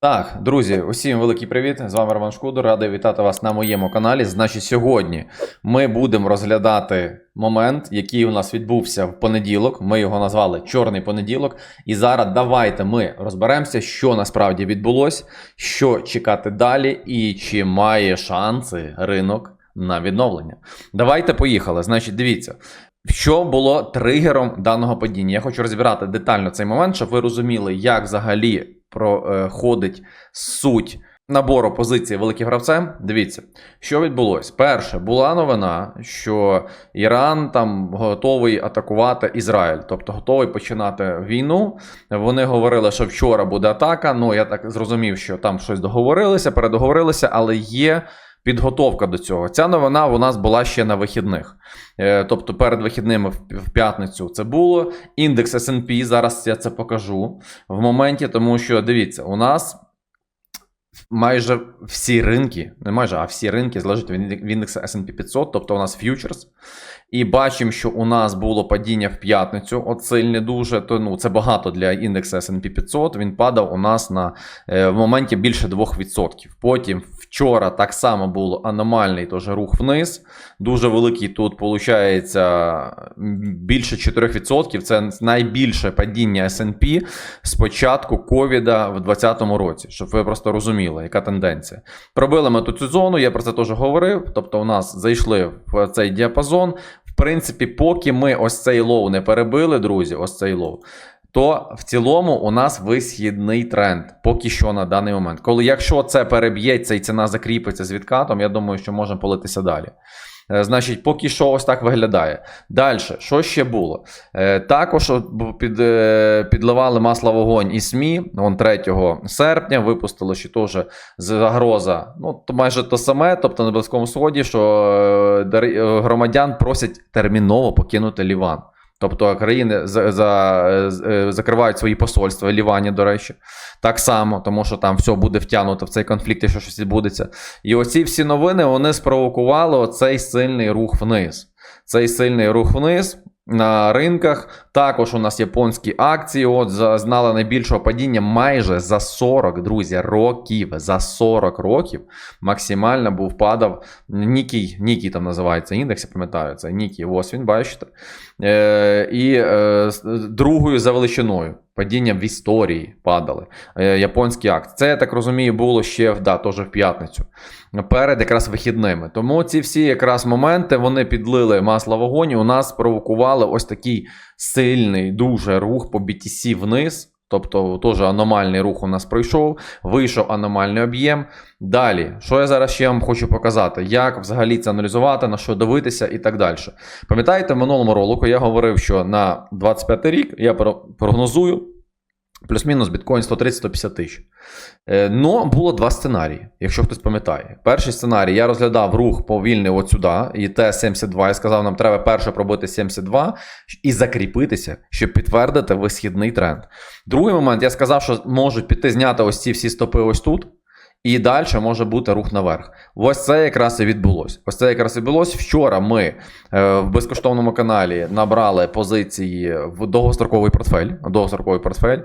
Так, друзі, усім великий привіт! З вами Роман Шкудор. Радий вітати вас на моєму каналі. Значить, сьогодні ми будемо розглядати момент, який у нас відбувся в понеділок. Ми його назвали Чорний понеділок. І зараз давайте ми розберемося, що насправді відбулось, що чекати далі, і чи має шанси ринок на відновлення. Давайте поїхали. Значить, дивіться. Що було тригером даного падіння? Я хочу розібрати детально цей момент, щоб ви розуміли, як взагалі проходить суть набору позицій великим гравцем. Дивіться, що відбулось. Перше, була новина, що Іран там готовий атакувати Ізраїль, тобто готовий починати війну. Вони говорили, що вчора буде атака. Ну я так зрозумів, що там щось договорилися, передоговорилися, але є. Підготовка до цього. Ця новина у нас була ще на вихідних. Е, Тобто перед вихідними в п'ятницю це було. Індекс SP, зараз я це покажу в моменті, тому що дивіться, у нас майже всі ринки, не майже, а всі ринки залежать від індексу SP 500, тобто у нас ф'ючерс. І бачимо, що у нас було падіння в п'ятницю, от сильне дуже. То ну це багато для індексу SP 500. Він падав у нас на е, в моменті більше 2%. Потім вчора так само було аномальний теж рух вниз. Дуже великий тут виходить більше 4%. Це найбільше падіння SP з початку ковіда в 2020 році, щоб ви просто розуміли, яка тенденція. Пробили ми тут цю зону, я про це теж говорив. Тобто, у нас зайшли в цей діапазон. В принципі, поки ми ось цей лоу не перебили, друзі, ось цей лоу. То в цілому у нас висхідний тренд поки що на даний момент. Коли якщо це переб'ється і ціна закріпиться з відкатом, я думаю, що можемо политися далі. Е, Значить, поки що ось так виглядає. Далі, що ще було? Е, також під, е, підливали масло вогонь і СМІ. Вон 3 серпня випустили, що теж загроза. Ну, то майже те саме, тобто на Близькому Сході, що громадян просять терміново покинути Ліван. Тобто країни за, за, з- е, закривають свої посольства, Лівані, до речі, так само, тому що там все буде втягнуто в цей конфлікт, якщо щось відбудеться. І оці всі новини вони спровокували оцей сильний рух вниз. Цей сильний рух вниз на ринках. Також у нас японські акції. От зазнали найбільшого падіння майже за 40, друзі, років. За 40 років максимально був падав Нікій, Нікій там називається індекс, я пам'ятаю, це Нікій. Ось він, бачите. Е, і е, з- другою за величиною. Падіння в історії падали. Е, японські акції. Це, я так розумію, було ще да, теж в п'ятницю. Перед якраз вихідними. Тому ці всі якраз моменти вони підлили масло вогонь. У нас провокували ось такий сильний дуже рух по BTC вниз. Тобто теж аномальний рух у нас пройшов, вийшов аномальний об'єм. Далі, що я зараз ще вам хочу показати, як взагалі це аналізувати, на що дивитися і так далі. Пам'ятаєте, минулому ролику я говорив, що на 25 рік я про- прогнозую плюс-мінус біткоін 130-150 тисяч. Е, Но було два сценарії, якщо хтось пам'ятає. Перший сценарій я розглядав рух повільний от сюди, і Т-72. Я сказав, нам треба перше пробити 72 і закріпитися, щоб підтвердити висхідний тренд. Другий момент я сказав, що можуть піти зняти ось ці всі стопи ось тут. І далі може бути рух наверх. Ось це якраз і відбулось. Ось це якраз і відбулось. Вчора ми е, в безкоштовному каналі набрали позиції в довгостроковий портфель. Довгостроковий портфель.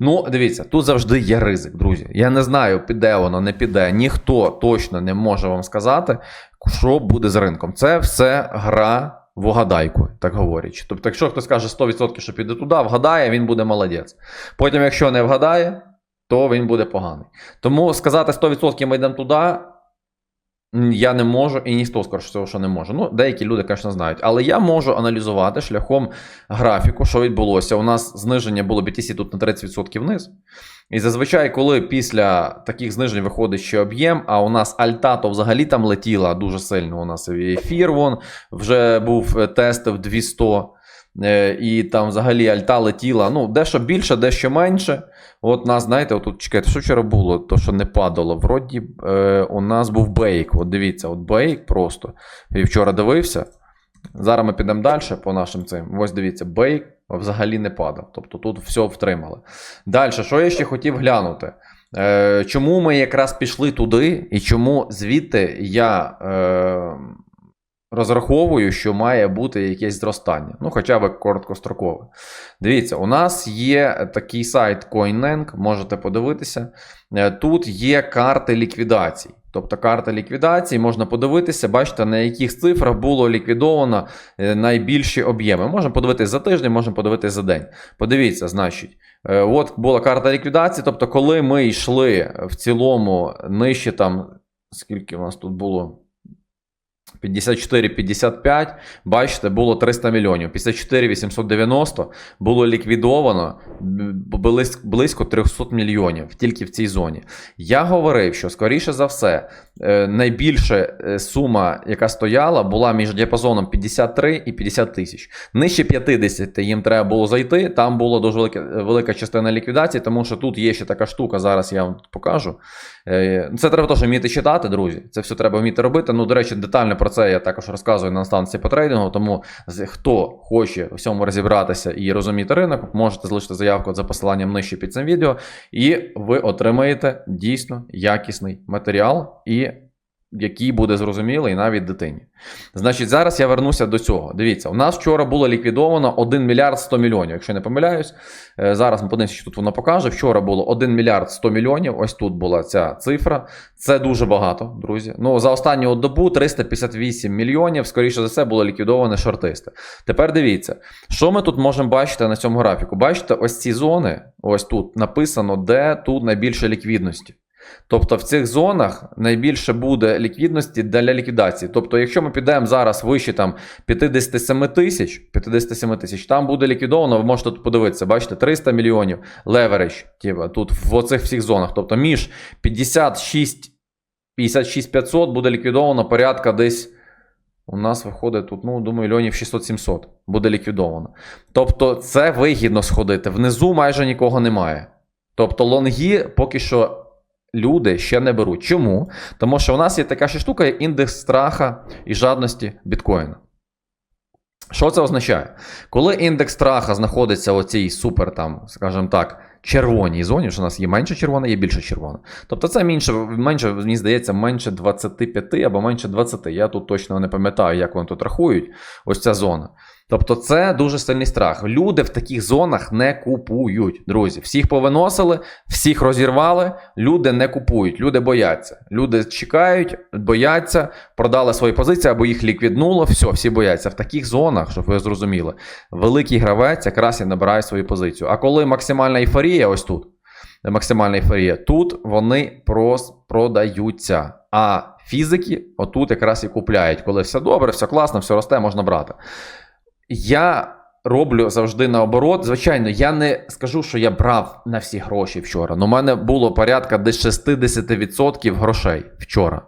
Ну, дивіться, тут завжди є ризик, друзі. Я не знаю, піде воно, не піде. Ніхто точно не може вам сказати, що буде з ринком. Це все гра в угадайку, так говорячи. Тобто, якщо хтось каже 100%, що піде туди, вгадає, він буде молодець. Потім, якщо не вгадає, то він буде поганий. Тому сказати 100% ми йдемо туди. Я не можу, і ніхто скоріше всього, що не може. Ну, деякі люди, звісно, знають. Але я можу аналізувати шляхом графіку, що відбулося. У нас зниження було BTC тут на 30% вниз. І зазвичай, коли після таких знижень виходить ще об'єм, а у нас альта, то взагалі там летіла дуже сильно. У нас ефір вон вже був е, тест в 200. Е, І там взагалі альта летіла. Ну, дещо більше, дещо менше. От нас, знаєте, отут чекайте, що вчора було, то що не падало. Вроді е, у нас був бейк. От дивіться, от бейк просто. І вчора дивився. Зараз ми підемо далі по нашим цим. Ось дивіться, бейк взагалі не падав. Тобто тут все втримали. Далі, що я ще хотів глянути? Е, чому ми якраз пішли туди, і чому звідти я е, розраховую, що має бути якесь зростання. Ну, хоча б короткострокове. Дивіться, у нас є такий сайт CoinLink, можете подивитися. Е, Тут є карти ліквідацій. Тобто карта ліквідації, можна подивитися, бачите, на яких цифрах було ліквідовано е, найбільші об'єми. Можемо подивитися за тиждень, можемо подивитися за день. Подивіться, значить, е, от була карта ліквідації. Тобто, коли ми йшли в цілому нижче там, скільки у нас тут було? 54-55, бачите, було 300 мільйонів. 54 890 було ліквідовано близько 300 мільйонів тільки в цій зоні. Я говорив, що скоріше за все, е, найбільша е, сума, яка стояла, була між діапазоном 53 і 50 тисяч. Нижче 50 їм треба було зайти. Там була дуже велика, велика частина ліквідації, тому що тут є ще така штука. Зараз я вам покажу. Е, Це треба теж вміти читати, друзі. Це все треба вміти робити. Ну, до речі, детально про це я також розказую на станції по трейдингу. Тому хто хоче в цьому розібратися і розуміти ринок, можете залишити заявку за посиланням нижче під цим відео, і ви отримаєте дійсно якісний матеріал, і який буде зрозумілий навіть дитині. Значить, зараз я вернуся до цього. Дивіться, у нас вчора було ліквідовано 1 мільярд 100 мільйонів. Якщо не помиляюсь, Е, зараз ми подивимося, що тут воно покаже. Вчора було 1 мільярд 100 мільйонів. Ось тут була ця цифра. Це дуже багато, друзі. Ну за останню добу 358 мільйонів. Скоріше за все, було ліквідоване шортисти. Тепер дивіться, що ми тут можемо бачити на цьому графіку. Бачите, ось ці зони, ось тут написано, де тут найбільше ліквідності. Тобто в цих зонах найбільше буде ліквідності для ліквідації. Тобто, якщо ми підемо зараз вище там 57 тисяч, 57 тисяч, там буде ліквідовано, ви можете тут подивитися, бачите, 300 мільйонів леверидж, типу, тут в оцих всіх зонах. Тобто між 56 56 500 буде ліквідовано порядка десь. У нас виходить тут, ну, думаю, мільйонів 600-700 буде ліквідовано. Тобто, це вигідно сходити. Внизу майже нікого немає. Тобто, лонги поки що люди ще не беруть. Чому? Тому що у нас є така ще штука, як індекс страха і жадності біткоїна. Що це означає? Коли індекс страха знаходиться в цій супер, там, скажімо так, червоній зоні, що у нас є менше червона, є більше червона. Тобто це менше, менше, мені здається, менше 25 або менше 20. Я тут точно не пам'ятаю, як вони тут рахують. Ось ця зона. Тобто, це дуже сильний страх. Люди в таких зонах не купують, друзі. Всіх повиносили, всіх розірвали. Люди не купують, люди бояться. Люди чекають, бояться, продали свої позиції або їх ліквіднуло. Все, всі бояться. В таких зонах, щоб ви зрозуміли, великий гравець якраз і набирає свою позицію. А коли максимальна ейфорія, ось тут, максимальна ейфорія, тут вони продаються. А фізики отут якраз і купляють, коли все добре, все класно, все росте, можна брати. Я роблю завжди наоборот. Звичайно, я не скажу, що я брав на всі гроші вчора. але у мене було порядка десь 60% грошей вчора.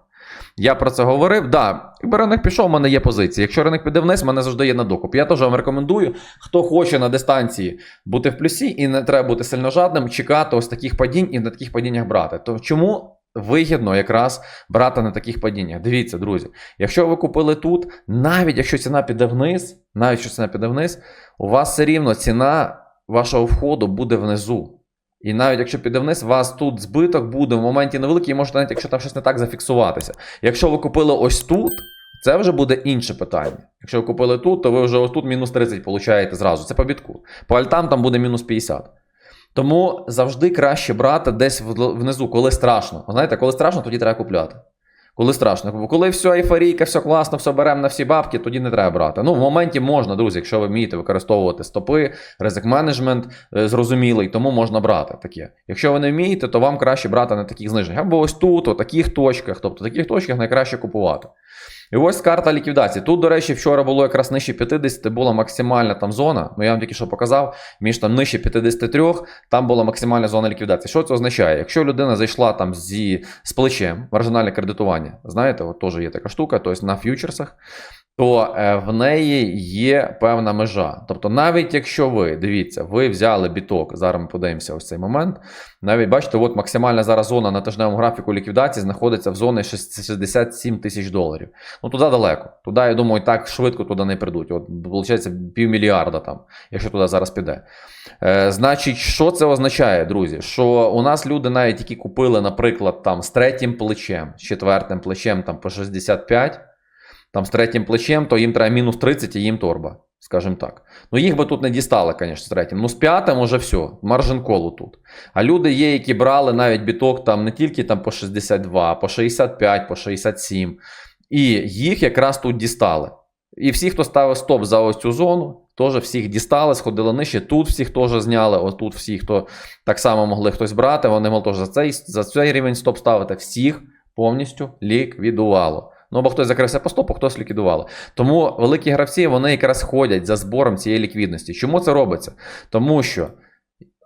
Я про це говорив. Да, якби ринок пішов, у мене є позиції. Якщо ринок піде вниз, в мене завжди є на докуп. Я теж вам рекомендую, хто хоче на дистанції бути в плюсі і не треба бути сильно жадним, чекати ось таких падінь і на таких падіннях брати. То чому вигідно якраз брати на таких падіннях? Дивіться, друзі, якщо ви купили тут, навіть якщо ціна піде вниз, навіть якщо ціна піде вниз, у вас все рівно ціна вашого входу буде внизу. І навіть якщо піде вниз, у вас тут збиток буде в моменті невеликий, і можете навіть, якщо там щось не так, зафіксуватися. Якщо ви купили ось тут, це вже буде інше питання. Якщо ви купили тут, то ви вже ось тут мінус 30 получаєте зразу. Це по бітку. По альтам там буде мінус 50. Тому завжди краще брати десь внизу, коли страшно. Знаєте, коли страшно, тоді треба купляти. Коли страшно. Коли все ейфорійка, все класно, все беремо на всі бабки, тоді не треба брати. Ну, в моменті можна, друзі, якщо ви вмієте використовувати стопи, ризик менеджмент е, зрозумілий, тому можна брати таке. Якщо ви не вмієте, то вам краще брати на таких зниженнях. Або ось тут, у таких точках. Тобто таких точках найкраще купувати. І ось карта ліквідації. Тут, до речі, вчора було якраз нижче 50, була максимальна там зона. Ну я вам тільки що показав, між там нижче 53, там була максимальна зона ліквідації. Що це означає? Якщо людина зайшла там зі, з плечем, маржинальне кредитування, знаєте, от теж є така штука, тобто на ф'ючерсах, то е, в неї є певна межа. Тобто, навіть якщо ви дивіться, ви взяли біток, зараз ми подивимося ось цей момент. Навіть бачите, от максимальна зараз зона на тижневому графіку ліквідації знаходиться в зоні 67 тисяч доларів. Ну туди далеко. Туди, я думаю, так швидко туди не прийдуть. От виходить півмільярда там, якщо туди зараз піде. Е, значить, що це означає, друзі? Що у нас люди, навіть які купили, наприклад, там з третім плечем, з четвертим плечем там по 65. Там з третім плечем, то їм треба мінус 30 і їм торба, скажімо так. Ну їх би тут не дістали, звісно, з третім. Ну з п'ятим уже все, маржин колу тут. А люди є, які брали навіть біток там не тільки там по 62, по 65, по 67. І їх якраз тут дістали. І всі, хто ставив стоп за ось цю зону, теж всіх дістали, сходили нижче. Тут всіх теж зняли. Ось тут всі, хто так само могли хтось брати, вони могли теж за цей, за цей рівень стоп ставити. Всіх повністю ліквідувало. Ну, або хтось закрився по стопу, хтось ліквідувало. Тому великі гравці вони якраз ходять за збором цієї ліквідності. Чому це робиться? Тому що,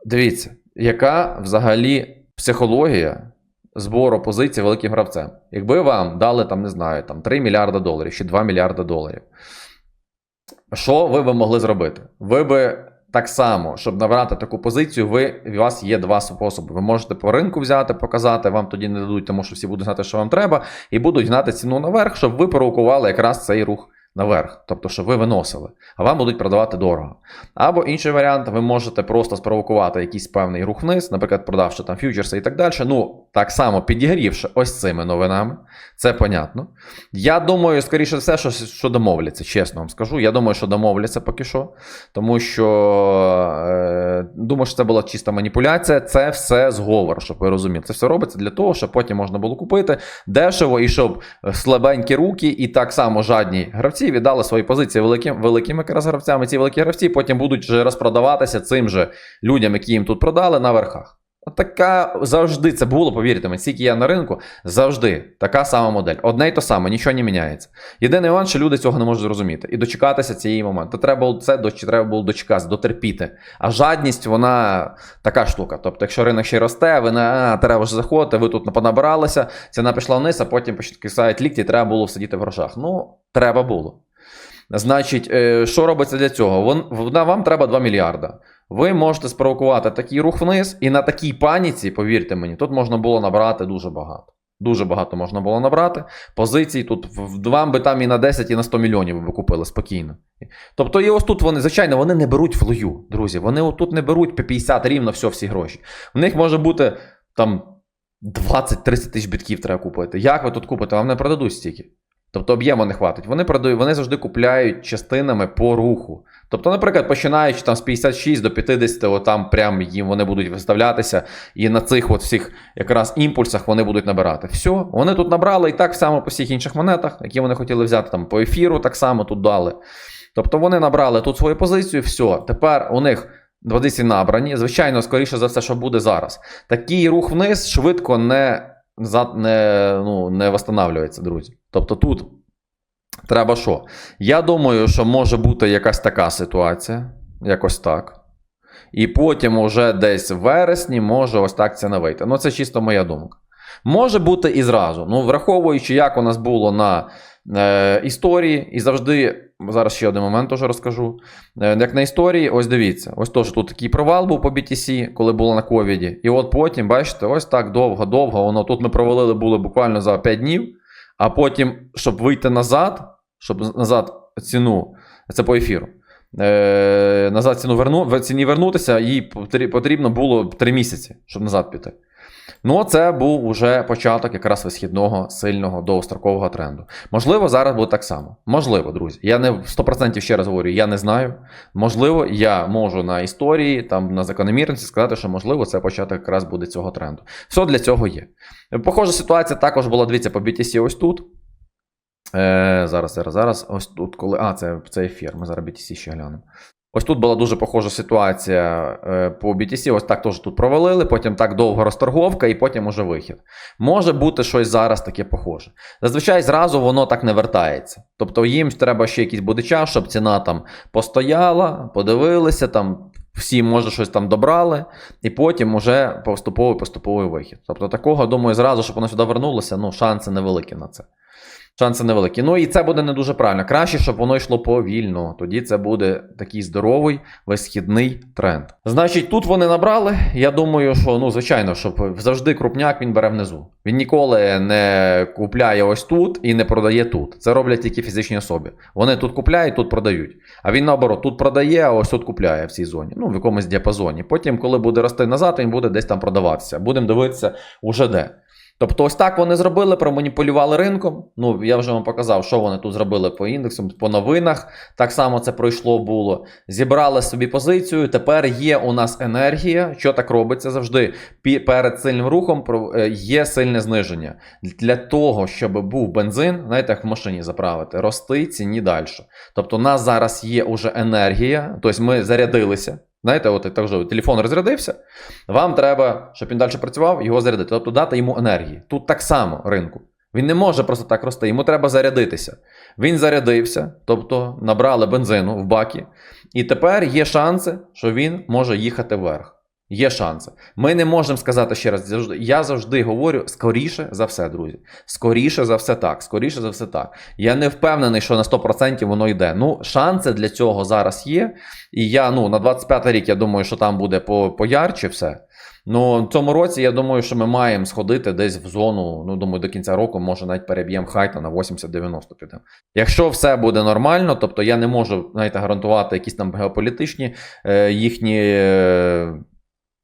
дивіться, яка взагалі психологія збору позицій великим гравцем? Якби вам дали там, не знаю, там 3 мільярда доларів чи 2 мільярда доларів, що ви би могли зробити? Ви би так само, щоб набрати таку позицію, ви, у вас є два способи. Ви можете по ринку взяти, показати, вам тоді не дадуть, тому що всі будуть знати, що вам треба, і будуть гнати ціну наверх, щоб ви провокували якраз цей рух наверх. Тобто, що ви виносили, а вам будуть продавати дорого. Або інший варіант, ви можете просто спровокувати якийсь певний рух вниз, наприклад, продавши там фьючерси і так далі. Ну, так само підігрівши ось цими новинами, це понятно. Я думаю, скоріше все, що, що домовляться, чесно вам скажу. Я думаю, що домовляться поки що. Тому що е, думаю, що це була чиста маніпуляція. Це все зговор, щоб ви розуміли. Це все робиться для того, щоб потім можна було купити дешево і щоб слабенькі руки і так само жадні гравці віддали свої позиції великим, великим якраз. Ці великі гравці потім будуть вже розпродаватися цим же людям, які їм тут продали на верхах. Така завжди це було, повірте мені, скільки я на ринку, завжди така сама модель. Одне й то саме, нічого не міняється. Єдиний момент, що люди цього не можуть зрозуміти і дочекатися цієї моменту. Треба було це треба було дочекатися, дотерпіти. А жадність, вона така штука. Тобто, якщо ринок ще росте, ви не а, треба ж заходити, ви тут понабиралися, ціна пішла вниз, а потім кисають лікті, треба було сидіти в грошах. Ну, треба було. Значить, е, що робиться для цього? Вона- вам треба 2 мільярда. Ви можете спровокувати такий рух вниз, і на такій паніці, повірте мені, тут можна було набрати дуже багато. Дуже багато можна було набрати. Позицій тут вам би там і на 10, і на 100 мільйонів ви купили спокійно. Тобто, і ось тут вони, звичайно, вони не беруть в лою, друзі. Вони отут не беруть по 50 рівно все, всі гроші. В них може бути там 20-30 тисяч бітків треба купити. Як ви тут купите? Вам не продадуть стільки. Тобто об'єму не хватить. Вони продають, вони завжди купляють частинами по руху. Тобто, наприклад, починаючи там з 56 до 50, от там прям їм вони будуть виставлятися, і на цих от всіх якраз імпульсах вони будуть набирати. Все, вони тут набрали і так само по всіх інших монетах, які вони хотіли взяти там по ефіру, так само тут дали. Тобто вони набрали тут свою позицію, все. Тепер у них позиції набрані. Звичайно, скоріше за все, що буде зараз. Такий рух вниз швидко не, назад не, ну, не восстанавливається, друзі. Тобто тут треба що? Я думаю, що може бути якась така ситуація, якось так. І потім уже десь в вересні може ось так ціна вийти. Ну, це чисто моя думка. Може бути і зразу. Ну, враховуючи, як у нас було на е, історії, і завжди, зараз ще один момент теж розкажу. Е, як на історії, ось дивіться, ось теж тут такий провал був по BTC, коли було на ковіді. І от потім, бачите, ось так довго-довго. Воно тут ми провалили були буквально за 5 днів, а потім, щоб вийти назад, щоб назад ціну, це по ефіру. Е, назад ціну верну, ціні вернутися, їй потрібно було 3 місяці, щоб назад піти. Ну, це був уже початок якраз висхідного сильного довгострокового тренду. Можливо, зараз буде так само. Можливо, друзі. Я не 100% ще раз говорю, я не знаю. Можливо, я можу на історії, там на закономірності сказати, що можливо це початок якраз буде цього тренду. Все для цього є. Похожа ситуація також була, дивіться, по BTC ось тут. Е, зараз, зараз, зараз. Ось тут, коли. А, це, це ефір. Ми зараз BTC ще глянемо. Ось тут була дуже похожа ситуація е, по BTC. Ось так теж тут провалили, потім так довго розторговка, і потім уже вихід. Може бути щось зараз таке похоже. Зазвичай зразу воно так не вертається. Тобто їм треба ще якийсь буде час, щоб ціна там постояла, подивилися, там всі, може, щось там добрали, і потім уже поступовий поступовий вихід. Тобто, такого, думаю, зразу, щоб воно сюди вернулося, ну, шанси невеликі на це. Шанси невеликі. Ну і це буде не дуже правильно. Краще, щоб воно йшло повільно. Тоді це буде такий здоровий висхідний тренд. Значить, тут вони набрали. Я думаю, що ну, звичайно, щоб завжди крупняк він бере внизу. Він ніколи не купляє ось тут і не продає тут. Це роблять тільки фізичні особи. Вони тут купляють, тут продають. А він наоборот тут продає, а ось тут купляє в цій зоні. Ну, в якомусь діапазоні. Потім, коли буде рости назад, він буде десь там продаватися. Будемо дивитися уже де. Тобто, ось так вони зробили, проманіпулювали ринком. Ну, я вже вам показав, що вони тут зробили по індексам, по новинах. Так само це пройшло було. Зібрали собі позицію. Тепер є у нас енергія. Що так робиться завжди? Перед сильним рухом е, є сильне зниження. Для того, щоб був бензин, знаєте, як в машині заправити, рости ціні далі. Тобто, у нас зараз є уже енергія, тобто ми зарядилися. Знаєте, от так вже телефон розрядився. Вам треба, щоб він далі працював, його зарядити. Тобто дати йому енергії. Тут так само ринку. Він не може просто так рости, йому треба зарядитися. Він зарядився, тобто набрали бензину в баки, і тепер є шанси, що він може їхати вверх. Є шанси. Ми не можемо сказати ще раз. Я завжди говорю скоріше за все, друзі. Скоріше за все так. Скоріше за все так. Я не впевнений, що на 100% воно йде. Ну, шанси для цього зараз є. І я ну, на 25 рік я думаю, що там буде по, поярче все. Ну, в цьому році я думаю, що ми маємо сходити десь в зону, ну, думаю, до кінця року, може навіть переб'ємо хайта на 80-90 підемо. Якщо все буде нормально, тобто я не можу знаєте, гарантувати якісь там геополітичні е, їхні. Е,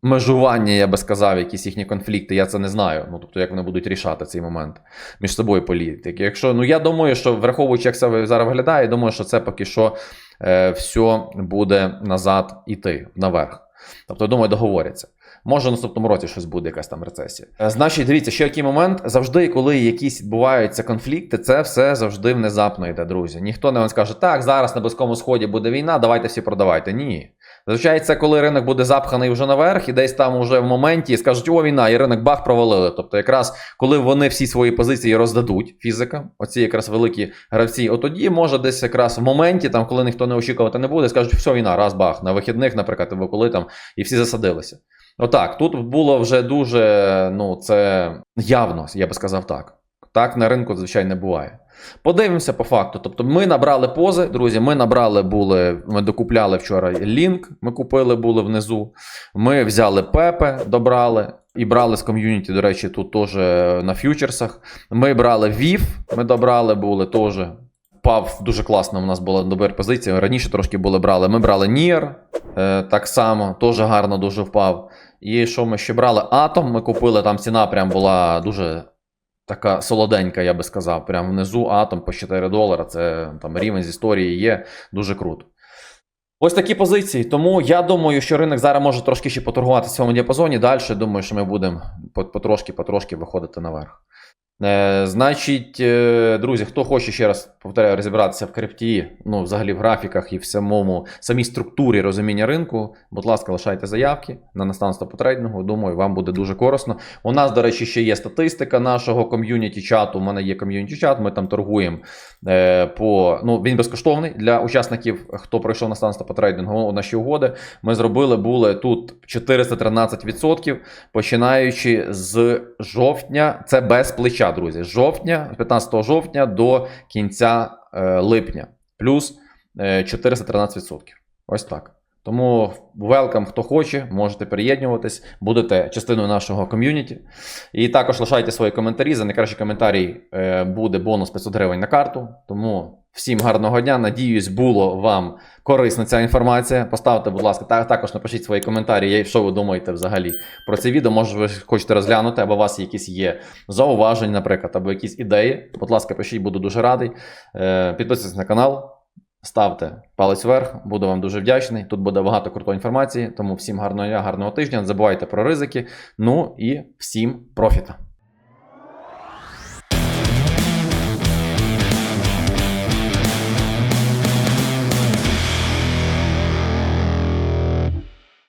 Межування, я би сказав, якісь їхні конфлікти, я це не знаю. Ну тобто, як вони будуть рішати цей момент між собою політики. Якщо ну я думаю, що враховуючи, як це зараз виглядає, думаю, що це поки що е, все буде назад іти наверх. Тобто, я думаю, договоряться. Може, в наступному році щось буде, якась там рецесія. Е, Значить, дивіться, ще який момент. Завжди, коли якісь відбуваються конфлікти, це все завжди внезапно йде, друзі. Ніхто не вам скаже, так, зараз на Близькому Сході буде війна, давайте всі продавайте. Ні. Зазвичай це коли ринок буде запханий вже наверх, і десь там уже в моменті скажуть, о, війна, і ринок бах провалили. Тобто, якраз коли вони всі свої позиції роздадуть фізикам, оці якраз великі гравці, от тоді може десь якраз в моменті, там, коли ніхто не очікувати не буде, скажуть, все, війна, раз бах, на вихідних, наприклад, або коли там, і всі засадилися. Отак, тут було вже дуже, ну, це явно, я би сказав так. Так на ринку, звичайно, не буває. Подивимося по факту. Тобто ми набрали пози, друзі. Ми набрали були, ми докупляли вчора лінк, ми купили були внизу. Ми взяли Пепе, добрали і брали з ком'юніті, до речі, тут теж на фьючерсах. Ми брали VIF, ми добрали були теж. Впав дуже класно. У нас була добра позиція. Раніше трошки були брали. Ми брали Нір, е, так само, теж гарно дуже впав. І що ми ще брали? Атом. Ми купили, там ціна прям була дуже така солоденька, я би сказав. Прям внизу атом по 4 долара. Це там рівень з історії є. Дуже круто. Ось такі позиції. Тому я думаю, що ринок зараз може трошки ще поторгувати в цьому діапазоні. Далі думаю, що ми будемо потрошки-потрошки виходити наверх. Е, значить, е, друзі, хто хоче ще раз повторяю, розібратися в крипті, ну, взагалі в графіках і в самому самій структурі розуміння ринку, будь ласка, лишайте заявки на наставництво по трейдингу. Думаю, вам буде дуже корисно. У нас, до речі, ще є статистика нашого ком'юніті чату. У мене є ком'юніті чат, ми там торгуємо е, по. Ну, він безкоштовний для учасників, хто пройшов наставництво по трейдингу. Наші угоди ми зробили були тут 413%, починаючи з жовтня. Це без плеча, друзі. З жовтня, 15 жовтня до кінця е, липня, плюс е, 413%. Ось так. Тому welcome, хто хоче, можете приєднуватись, будете частиною нашого ком'юніті. І також лишайте свої коментарі. За найкращий коментарій е, буде бонус 500 гривень на карту. Тому всім гарного дня. Надіюсь, було вам корисна ця інформація. Поставте, будь ласка, та, також напишіть свої коментарі, що ви думаєте взагалі про це відео. Може, ви хочете розглянути, або у вас якісь є зауваження, наприклад, або якісь ідеї. Будь ласка, пишіть, буду дуже радий. Е, підписуйтесь на канал. Ставте палець вверх, буду вам дуже вдячний. Тут буде багато крутої інформації. Тому всім гарного дня, гарного тижня. Не забувайте про ризики. Ну і всім профіта.